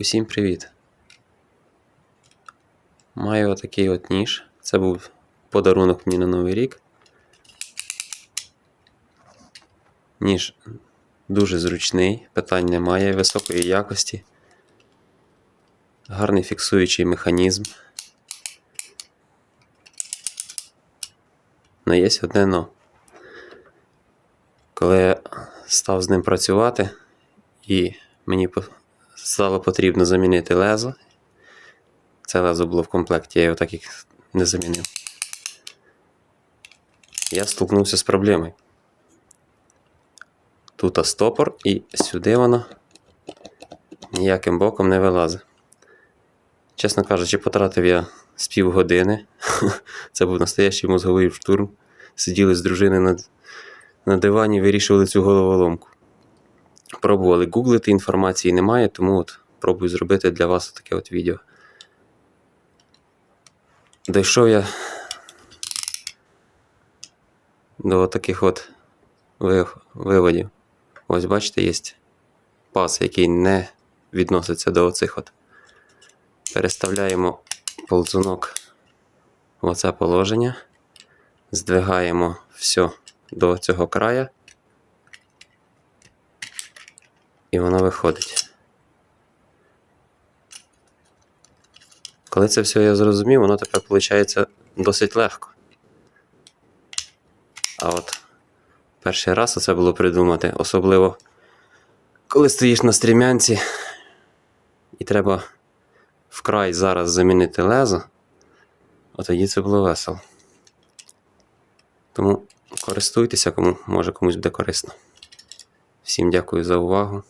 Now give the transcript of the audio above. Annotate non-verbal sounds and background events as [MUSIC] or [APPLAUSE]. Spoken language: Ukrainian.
Усім привіт! Маю отакий от ніж. Це був подарунок мені на Новий рік. Ніж дуже зручний, питань немає, високої якості. Гарний фіксуючий механізм. Но є одне но. Коли я став з ним працювати, і мені стало потрібно замінити лезо. Це лезо було в комплекті, я його так і не замінив. Я столкнувся з проблемою. Тут стопор, і сюди воно ніяким боком не вилазить. Чесно кажучи, потратив я з півгодини. [LAUGHS] Це був настоящий мозговий штурм. Сиділи з дружиною на, на дивані, вирішували цю головоломку. Пробували гуглити, інформації немає, тому от пробую зробити для вас таке от відео. Дійшов я до таких от виводів. Ось бачите, є пас, який не відноситься до оцих от. Переставляємо ползунок в оце положення, здвигаємо все до цього края. І воно виходить. Коли це все я зрозумів, воно тепер виходить досить легко. А от перший раз це було придумати, особливо коли стоїш на стрімянці і треба вкрай зараз замінити лезо, от тоді це було весело. Тому користуйтеся, кому може комусь буде корисно. Всім дякую за увагу.